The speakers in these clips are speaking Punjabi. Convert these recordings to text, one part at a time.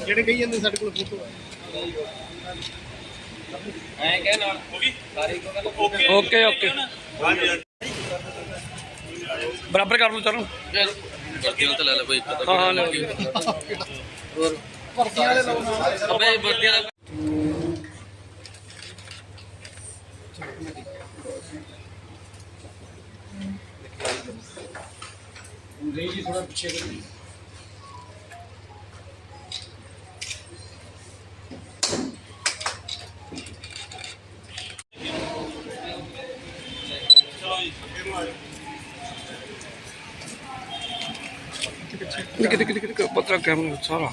ਜਿਹੜੇ ਕਹੀ ਜਾਂਦੇ ਸਾਡੇ ਕੋਲ ਫੋਟੋ ਐਂ ਕਹਿ ਨਾਲ ਹੋ ਗਈ ਸਾਰੀ ਕੋ ਗੱਲ ਓਕੇ ਓਕੇ। ਬਰਾਬਰ ਕਰ ਲਓ ਚਲੋ। ਵਰਦੀਆਂ ਤਾਂ ਲੈ ਲੈ ਬਈ ਹਾਂ ਹਾਂ ਲੈ ਹੋਰ? ਭਰਤੀਆਂ ਵਾਲੇ ਲਾਉ ਨਾਲ ਅਬੇ ਵਰਦੀਆਂ ਦਾ ਨਹੀਂ ਜੀ ਥੋੜਾ ਪਿੱਛੇ ਕਰੋ ਕਿਤੇ ਕਿਤੇ ਕਿਤੇ ਪਤਰਾ ਕੈਮਰਾ ਸਾਰਾ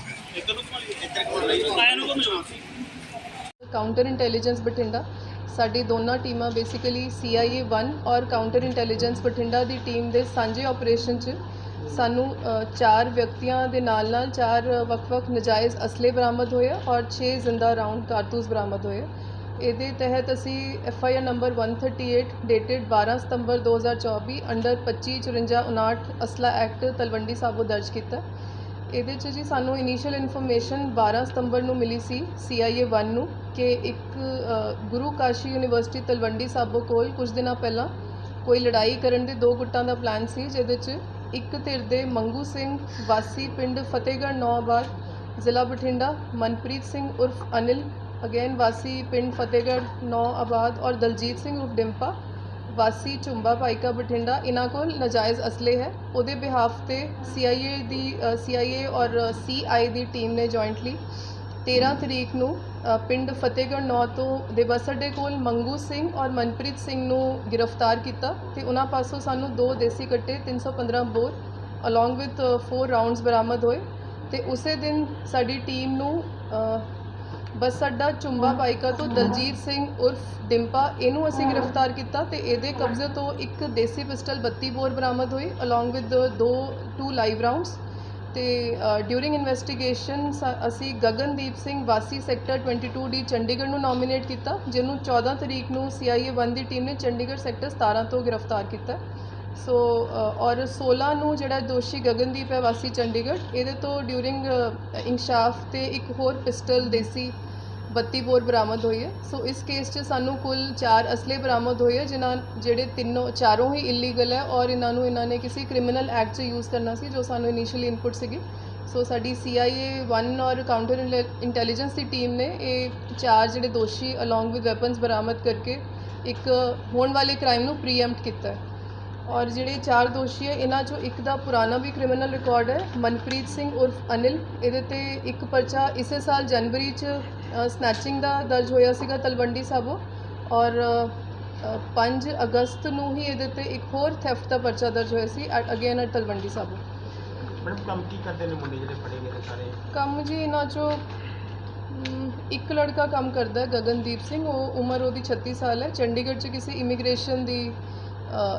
ਕਾਊਂਟਰ ਇੰਟੈਲੀਜੈਂਸ ਬਠਿੰਡਾ ਸਾਡੀ ਦੋਨਾਂ ਟੀਮਾਂ ਬੇਸਿਕਲੀ CIA 1 ਔਰ ਕਾਊਂਟਰ ਇੰਟੈਲੀਜੈਂਸ ਬਠਿੰਡਾ ਦੀ ਟੀਮ ਦੇ ਸਾਂਝੇ ਆਪਰੇਸ਼ਨ 'ਚ ਸਾਨੂੰ ਚਾਰ ਵਿਅਕਤੀਆਂ ਦੇ ਨਾਲ ਨਾਲ ਚਾਰ ਵੱਖ-ਵੱਖ ਨਜਾਇਜ਼ ਅਸਲੇ ਬਰਾਮਦ ਹੋਏ ਔਰ 6 ਜ਼ਿੰਦਾ ਰਾਉਂਡ ਕਾਰਤੂਸ ਬਰਾਮਦ ਹੋਏ ਇਹਦੇ ਤਹਿਤ ਅਸੀਂ F I R number 138 dated 12 September 2024 under 2554 ਅਸਲਾ ਐਕਟ ਤਲਵੰਡੀ ਸਾਬੋ ਦਰਜ ਕੀਤਾ। ਇਹਦੇ 'ਚ ਜੀ ਸਾਨੂੰ ਇਨੀਸ਼ੀਅਲ ਇਨਫੋਰਮੇਸ਼ਨ 12 ਸਤੰਬਰ ਨੂੰ ਮਿਲੀ ਸੀ CIA 1 ਨੂੰ ਕਿ ਇੱਕ ਗੁਰੂ ਕਾਸ਼ੀ ਯੂਨੀਵਰਸਿਟੀ ਤਲਵੰਡੀ ਸਾਬੋ ਕੋਲ ਕੁਝ ਦਿਨਾਂ ਪਹਿਲਾਂ ਕੋਈ ਲੜਾਈ ਕਰਨ ਦੇ ਦੋ ਗੁੱਟਾਂ ਦਾ ਪਲਾਨ ਸੀ, ਜਿਹਦੇ 'ਚ ਇੱਕ ਧਿਰ ਦੇ ਮੰਗੂ ਸਿੰਘ, ਵਾਸੀ ਪਿੰਡ ਫਤਿਹਗੜ੍ਹ ਨੌਆਬਾਦ ਜ਼ਿਲ੍ਹਾ ਬਠਿੰਡਾ, ਮਨਪ੍ਰੀਤ ਸਿੰਘ ਉਰਫ ਅਨਿਲ ਅਗੇਨ ਵਾਸੀ ਪਿੰਡ ਫਤਿਹਗੜ੍ਹ ਨੌਆਬਾਦ ਔਰ ਦਲਜੀਤ ਸਿੰਘ ਉਰਫ ਡਿੰਪਾ ਵਾਸੀ ਚੁੰਬਾ ਪਾਈਕਾ ਬਠਿੰਡਾ ਇਹਨਾਂ ਕੋਲ ਨਜਾਇਜ਼ ਅਸਲੇ ਹੈ ਉਹਦੇ ਬਿਹਾਫ ਤੇ CIA ਦੀ CIA ਔਰ CI ਦੀ ਟੀਮ ਨੇ ਜੁਆਇੰਟਲੀ 13 ਤਰੀਕ ਨੂੰ ਪਿੰਡ ਫਤਿਹਗੜ੍ਹ ਨੌ ਤੋਂ ਦੇ ਬੱਸ ਅੱਡੇ ਕੋਲ ਮੰਗੂ ਸਿੰਘ ਔਰ ਮਨਪ੍ਰੀਤ ਸਿੰਘ ਨੂੰ ਗ੍ਰਿਫਤਾਰ ਕੀਤਾ ਤੇ ਉਹਨਾਂ ਪਾਸੋਂ ਸਾਨੂੰ ਦੋ ਦੇਸੀ ਕੱਟੇ 315 ਬੋਰ ਅਲੋਂਗ ਵਿਦ 4 ਰਾਉਂਡਸ ਬਰਾਮਦ ਹੋਏ ਤੇ ਉਸੇ ਦਿਨ ਸਾਡੀ ਟੀਮ ਨੂੰ ਬੱਸ ਅੱਡਾ ਚੁੰਬਾ ਬਾਈਕਾ ਤੋਂ ਦਲਜੀਤ ਸਿੰਘ ਉਰਫ ਡਿੰਪਾ, ਇਹਨੂੰ ਅਸੀਂ ਗ੍ਰਿਫਤਾਰ ਕੀਤਾ ਤੇ ਇਹਦੇ ਕਬਜ਼ੇ ਤੋਂ ਇੱਕ ਦੇਸੀ ਪਿਸਟਲ 32 ਬੋਰ ਬਰਾਮਦ ਹੋਈ ਅਲੋਂਗ ਵਿਦ ਦੋ ਟੂ ਲਾਈਵ ਰਾਉਂਡਸ ਤੇ ਡਿਊਰਿੰਗ ਇਨਵੈਸਟੀਗੇਸ਼ਨ ਅਸੀਂ ਗਗਨਦੀਪ ਸਿੰਘ ਵਾਸੀ ਸੈਕਟਰ 22 ਡੀ ਚੰਡੀਗੜ੍ਹ ਨੂੰ ਨੋਮੀਨੇਟ ਕੀਤਾ, ਜਿਹਨੂੰ 14 ਤਰੀਕ ਨੂੰ CIA 1 ਦੀ ਟੀਮ ਨੇ ਚੰਡੀਗੜ੍ਹ ਸੈਕਟਰ 17 ਤੋਂ ਗ੍ਰਿਫਤਾਰ ਕੀਤਾ। ਸੋ ਔਰ 16 ਨੂੰ ਜਿਹੜਾ ਦੋਸ਼ੀ ਗਗਨਦੀਪ ਹੈ ਵਾਸੀ ਚੰਡੀਗੜ੍ਹ, ਇਹਦੇ ਤੋਂ ਡਿਊਰਿੰਗ ਇਨਸ਼ਾਫ ਤੇ ਇੱਕ ਹੋਰ ਪਿਸਟਲ ਦੇਸੀ 32 ਬੋਰ ਬਰਾਮਦ ਹੋਈ ਹੈ। ਸੋ, ਇਸ ਕੇਸ 'ਚ ਸਾਨੂੰ ਕੁੱਲ 4 ਅਸਲੇ ਬਰਾਮਦ ਹੋਏ ਹੈ ਜਿਨ੍ਹਾਂ, ਜਿਹੜੇ ਤਿੰਨੋਂ, ਚਾਰੋਂ ਹੀ ਇਲੀਗਲ ਹੈ ਔਰ ਇਹਨਾਂ ਨੂੰ ਇਹਨਾਂ ਨੇ ਕਿਸੇ ਕ੍ਰਿਮੀਨਲ ਐਕਟ 'ਚ ਯੂਜ਼ ਕਰਨਾ ਸੀ, ਜੋ ਸਾਨੂੰ ਇਨੀਸ਼ੀਅਲੀ ਇਨਪੁਟ ਸੀਗੀ। ਸੋ, ਸਾਡੀ CIA 1 ਔਰ ਕਾਊਂਟਰ ਇੰਟੈਲੀਜੈਂਸ ਦੀ ਟੀਮ ਨੇ ਇਹ ਚਾਰ ਜਿਹੜੇ ਦੋਸ਼ੀ ਅਲੋਂਗ ਵਿਦ ਵੈਪਨਸ ਬਰਾਮਦ ਕਰਕੇ ਇੱਕ ਹੋਣ ਵਾਲੇ ਕ੍ਰਾਈਮ ਨੂੰ ਪ੍ਰੀਐਮਪਟ ਕੀਤਾ ਹੈ। ਔਰ ਜਿਹੜੇ ਚਾਰ ਦੋਸ਼ੀ ਹੈ ਇਹਨਾਂ ਚੋਂ ਇੱਕ ਦਾ ਪੁਰਾਣਾ ਵੀ ਕ੍ਰਿਮੀਨਲ ਰਿਕਾਰਡ ਹੈ ਮਨਪ੍ਰੀਤ ਸਿੰਘ ਉਰਫ ਅਨਿਲ। ਇਹਦੇ ਤੇ ਇੱਕ ਪਰਚਾ ਇਸੇ ਸਾਲ ਜਨਵਰੀ ਚ ਸਨੈਚਿੰਗ ਦਾ ਦਰਜ ਹੋਇਆ ਸੀਗਾ ਤਲਵੰਡੀ ਸਾਬੋ। ਔਰ ਅ, 5 ਅਗਸਤ ਨੂੰ ਹੀ ਇਹਦੇ ਤੇ ਇੱਕ ਹੋਰ ਥੈਫਟ ਦਾ ਪਰਚਾ ਦਰਜ ਹੋਇਆ ਸੀ again at Talwandi Sabo. Madam ਕੰਮ ਕੀ ਕਰਦੇ ਨੇ ਮੁੰਡੇ ਜਿਹੜੇ ਫੜੇ ਗਏ ਨੇ ਸਾਰੇ? ਕੰਮ ਜੀ ਇਹਨਾਂ ਚੋਂ ਇੱਕ ਲੜਕਾ ਕੰਮ ਕਰਦਾ ਹੈ ਗਗਨਦੀਪ ਸਿੰਘ। ਉਹ ਉਮਰ ਉਹਦੀ 36 ਸਾਲ ਹੈ। ਚੰਡੀਗੜ੍ਹ 'ਚ ਕਿਸੇ ਇਮੀਗ੍ਰੇਸ਼ਨ ਦੀ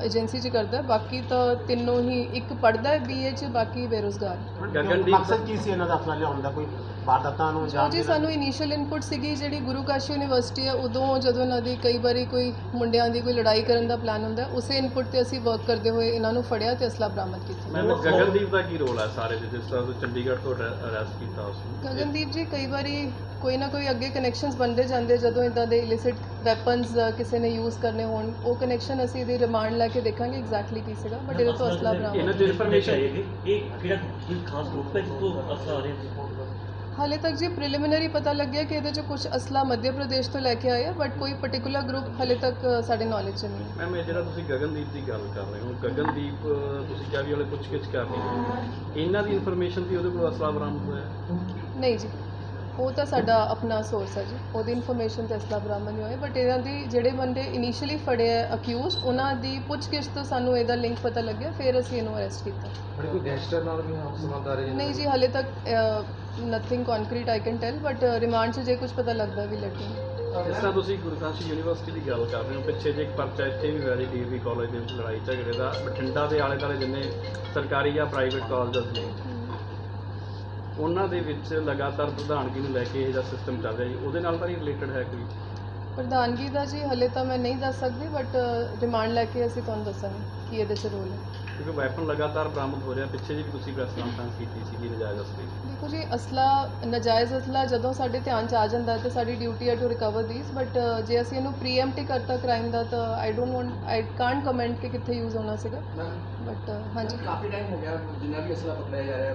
ਏਜੰਸੀ 'ਚ ਕਰਦਾ ਬਾਕੀ ਤਾਂ ਤਿੰਨੋਂ ਹੀ ਇੱਕ ਪੜਦਾ ਹੈ ਬੀਏ 'ਚ ਬਾਕੀ ਬੇਰੁਜ਼ਗਾਰ। ਗਗਨਦੀਪ ਮਕਸਦ ਕੀ ਸੀ ਇਹਨਾਂ ਦਾ ਅਸਲਾ ਲਿਆਉਣ ਦਾ ਕੋਈ ਵਾਰਦਾਤਾਂ ਨੂੰ ਜੋ? ਸਾਨੂੰ ਇਨੀਸ਼ੀਅਲ ਇਨਪੁਟ ਸੀਗੀ ਜਿਹੜੀ ਗੁਰੂ ਕਾਸ਼ੀ ਯੂਨੀਵਰਸਿਟੀ ਹੈ ਉਦੋਂ ਜਦੋਂ ਇਹਨਾਂ ਦੀ ਕਈ ਵਾਰੀ ਕੋਈ ਮੁੰਡਿਆਂ ਦੀ ਕੋਈ ਲੜਾਈ ਕਰਨ ਦਾ ਪਲਾਨ ਹੁੰਦਾ ਉਸੇ ਇਨਪੁਟ ਤੇ ਅਸੀਂ ਵਰਕ ਕਰਦੇ ਹੋਏ ਇਹਨਾਂ ਨੂੰ ਫੜਿਆ ਤੇ ਅਸਲਾ ਬਰਾਮਦ ਕੀਤਾ। ਗਗਨਦੀਪ ਦਾ ਕੀ ਰੋਲ ਹੈ ਸਾਰੇ ਦੇ ਜਿਸ ਤਰ੍ਹਾਂ ਚੰਡੀਗੜ੍ਹ ਤੋਂ ਅਰੈਸਟ ਕੀਤਾ ਉਸ ਨੂੰ ਗਗਨਦੀਪ ਜੀ ਕਈ ਵਾਰੀ ਕੋਈ ਨਾ ਕੋਈ ਅੱਗੇ ਕਨੈਕਸ਼ਨਸ ਬਣਦੇ ਜਾਂਦੇ ਜਦੋਂ ਇਦਾਂ ਦੇ ਇਲਿਸਿਟ ਵੈਪਨਸ ਕਿਸੇ ਨੇ ਯੂਜ਼ ਕਰਨੇ ਹੋਣ ਉਹ ਕਨੈਕਸ਼ਨ ਅਸੀਂ ਇਹਦੀ ਰਿਮਾਂਡ ਲੈ ਕੇ ਦੇਖਾਂਗੇ ਐਗਜ਼ੈਕਟਲੀ ਕੀ ਸੀਗਾ ਬਟ ਇਹਦੇ ਤੋਂ ਅਸਲਾ ਇਹਨਾਂ ਬਰਾਮਦ ਦੀ ਇਨਫੋਰਮੇਸ਼ਨ ਇਹ ਕਿਹੜਾ ਕੋਈ ਖਾਸ ਗਰੁੱਪ ਹੈ ਜਿਸ ਤੋਂ ਅਸਰ ਆ ਰਿਹਾ? ਹਾਲੇ ਤੱਕ ਜੀ ਪ੍ਰੀਲਿਮਿਨਰੀ ਪਤਾ ਲੱਗਿਆ ਕਿ ਇਹਦੇ ਚ ਕੁਝ ਅਸਲਾ ਮੱਧ ਪ੍ਰਦੇਸ਼ ਤੋਂ ਲੈ ਕੇ ਆਏ ਆ ਬਟ ਕੋਈ ਪਾਰਟਿਕੂਲਰ ਗਰੁੱਪ ਹਾਲੇ ਤੱਕ ਸਾਡੇ ਨੌਲੇਜ 'ਚ ਨਹੀਂ ਮੈਮ ਇਹ ਜਿਹੜਾ ਤੁਸੀਂ ਗਗਨਦੀਪ ਦੀ ਗੱਲ ਕਰ ਰਹੇ ਹੋ ਗਗਨਦੀਪ ਤੁਸੀਂ ਕਿਹਾ ਵੀ ਉਹਨੇ ਪੁੱਛਗਿੱਛ ਕਰਨੀ। ਇਹਨਾਂ ਦੀ ਇਨਫੋਰਮੇਸ਼ਨ ਦੀ ਉਹਦੇ ਕੋਲ ਅਸਲਾ ਬਰਾਮਦ ਹੋਇਆ? ਨਹੀਂ ਜੀ। ਉਹ ਤਾਂ ਸਾਡਾ ਆਪਣਾ ਸੋਰਸ ਹੈ ਜੀ। ਉਹਦੀ ਇਨਫੋਰਮੇਸ਼ਨ ਤੇ ਅਸਲਾ ਬਰਾਮਦ ਨਹੀਂ ਹੋਏ ਬਟ ਇਹਨਾਂ ਦੀ ਜਿਹੜੇ ਬੰਦੇ ਇਨੀਸ਼ੀਅਲੀ ਫੜੇ ਆ ਅਕਿਊਜ਼ ਉਹਨਾਂ ਦੀ ਪੁੱਛਗਿੱਛ ਤੋਂ ਸਾਨੂੰ ਇਹਦਾ ਲਿੰਕ ਪਤਾ ਲੱਗਿਆ ਫਿਰ ਅਸੀਂ ਇਹਨੂੰ ਅਰੈਸਟ ਕੀਤਾ। ਕੋਈ ਗੈਂਗਸਟਰ ਨਾਲ ਵੀ ਸੰਬੰਧ ਆ ਰਹੇ? ਨਹੀਂ ਜੀ ਹਾਲੇ ਤੱਕ nothing concrete I can tell but remand 'ਚ ਜੇ ਕੁਝ ਪਤਾ ਲੱਗਦਾ ਵੀ ਮੀ ਇਸ ਤਰ੍ਹਾਂ ਤੁਸੀਂ ਗੁਰਕਾਸ਼ੀ ਯੂਨੀਵਰਸਿਟੀ ਦੀ ਗੱਲ ਕਰ ਰਹੇ ਹੋ ਪਿੱਛੇ ਜੇ ਇੱਕ ਪਰਚਾ ਇੱਥੇ ਵੀ ਹੋਇਆ ਜੀ ਡੀਵੀ ਕਾਲਜ ਦੇ ਵਿੱਚ ਲੜਾਈ ਝਗੜੇ ਦਾ ਬਠਿੰਡਾ ਦੇ ਆਲੇ ਦੁਆਲੇ ਜਿੰਨੇ ਸਰਕਾਰੀ ਜਾਂ ਪ੍ਰਾਈਵੇਟ ਕਾਲਜਸ ਨੇ ਉਹਨਾਂ ਦੇ ਵਿੱਚ ਲਗਾਤਾਰ ਪ੍ਰਧਾਨਗੀ ਨੂੰ ਲੈ ਕੇ ਇਹ ਜਿਹਾ ਸਿਸਟਮ ਚੱਲ ਰਿਹਾ ਜੀ। ਉਹਦੇ ਨਾਲ ਤਾਂ ਨਹੀਂ ਰਿਲੇਟਡ ਹੈ ਕੋਈ? ਪ੍ਰਧਾਨਗੀ ਦਾ ਜੀ ਹਲੇ ਤਾਂ ਮੈਂ ਨਹੀਂ ਦੱਸ ਸਕਦੀ ਬਟ ਰਿਮਾਂਡ ਲੈ ਕੇ ਅਸੀਂ ਤੁਹਾਨੂੰ ਦੱਸਾਂਗੇ ਕੀ ਇਹਦੇ 'ਚ ਰੋਲ ਹੈ। ਕਿਉਂਕਿ ਵੈਪਨ ਲਗਾਤਾਰ ਬਰਾਮਦ ਹੋ ਰਿਹਾ। ਪਿੱਛੇ ਜੀ ਵੀ ਤੁਸੀਂ ਪ੍ਰੈਸ ਕਾਨਫਰੰਸ ਕੀਤੀ ਸੀ ਨਜਾਇਜ਼ ਅਸਲੀ। ਦੇਖੋ ਜੀ ਅਸਲਾ ਨਜਾਇਜ਼ ਅਸਲਾ ਜਦੋਂ ਸਾਡੇ ਧਿਆਨ 'ਚ ਆ ਜਾਂਦਾ ਹੈ ਤਾਂ ਸਾਡੀ ਡਿਊਟੀ ਹੈ ਟੂ ਰਿਕਵਰ ਥੀਸ ਬਟ ਜੇ ਅਸੀਂ ਇਹਨੂੰ ਪ੍ਰੀਐਮਪਟ ਕਰਤਾ ਕ੍ਰਾਈਮ ਦਾ ਤਾਂ I don't want I can't comment ਕਿ ਕਿੱਥੇ ਯੂਜ਼ ਹੋਣਾ ਸੀਗਾ। ਬਟ ਹਾਂਜੀ। ਕਾਫੀ ਟਾਈਮ ਹੋ ਗਿਆ ਜਿੰਨਾ ਵੀ ਅਸਲਾ ਪਕੜਿਆ ਜਾ ਰਿਹਾ।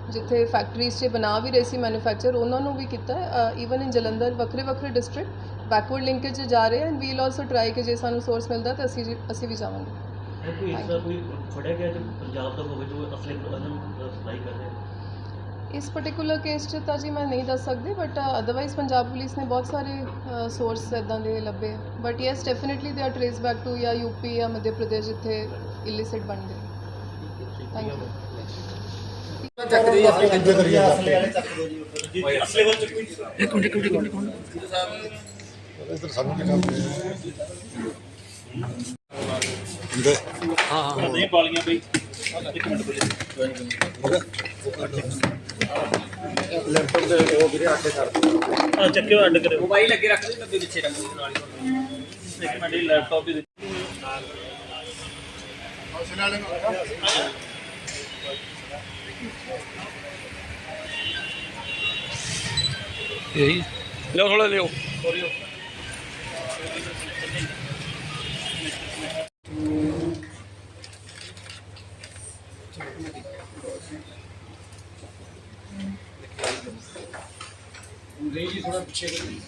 ਜਿੱਥੇ ਫੈਕਟਰੀਜ਼ 'ਚ ਬਣਾ ਵੀ ਰਹੇ ਸੀ ਮੈਨੂਫੈਕਚਰ ਉਹਨਾਂ ਨੂੰ ਵੀ ਕੀਤਾ ਈਵਨ ਇਨ ਜਲੰਧਰ ਵੱਖਰੇ ਵੱਖਰੇ ਡਿਸਟ੍ਰਿਕਟ ਬੈਕਵਰਡ ਲਿੰਕੇਜ 'ਚ ਜਾ ਰਹੇ ਹਨ ਵੀਲ ਆਲਸੋ ਟਰਾਈ ਕਿ ਜੇ ਸਾਨੂੰ ਸੋਰਸ ਮਿਲਦਾ ਤਾਂ ਅਸੀਂ ਅਸੀਂ ਵੀ ਜਾਵਾਂਗੇ। ਕੋਈ ਐਸਾ ਕੋਈ ਫੜਿਆ ਗਿਆ ਜੋ ਪੰਜਾਬ ਦਾ ਹੋਵੇ ਜੋ ਅਸਲੇ ਨੂੰ ਸਪਲਾਈ ਕਰ ਰਿਹਾ ਇਸ ਪਾਰਟਿਕੂਲਰ ਕੇਸ 'ਚ ਤਾਂ ਜੀ ਮੈਂ ਨਹੀਂ ਦੱਸ ਸਕਦੀ ਬਟ ਅਦਰਵਾਈਜ਼ ਪੰਜਾਬ ਪੁਲਿਸ ਨੇ ਬਹੁਤ ਸਾਰੇ ਸੋਰਸ ਇਦਾਂ ਦੇ ਲੱਭੇ but yes definitely they are trace back to ਜਾਂ ਯੂਪੀ ਜਾਂ ਮੱਧ ਪ੍ਰਦੇਸ਼ ਜਿੱਥੇ ਇਲਿਸਿਟ ਬਣਦੇ ਥੈਂਕ ਯੂ ਅਸਲੇ ਵੱਲ ਚੱਕੋ ਇੱਕ ਮਿੰਟ ਇੱਕ ਮਿੰਟ ਇੱਕ ਮਿੰਟ, ਇੱਕ ਮਿੰਟ ਨਹੀਂ ਪਾਲੀਆਂ ਬਈ। ਇੱਕ ਮਿੰਟ ਬਈ। ਲੈਪਟਾਪ ਦੇ ਉਹ ਵੀਰੇ ਆਟੇ ਕਰ ਆ ਚੱਕਿਓ ਅੱਡ ਕਰਿਓ। ਮੋਬਾਈਲ ਲੱਗੇ ਰੱਖ ਦੇ ਡੱਬੇ ਪਿੱਛੇ ਰੱਖ ਦੇ ਨਾਲ ਹੀ ਇੱਕ ਮਿੰਟ ਲੈਪਟਾਪ ਵੀ ਦੇ ਇਹੀ। ਲਿਓ ਥੋੜਾ ਲਿਓ ਜੀ ਥੋੜਾ ਪਿੱਛੇ ਕਰੀ।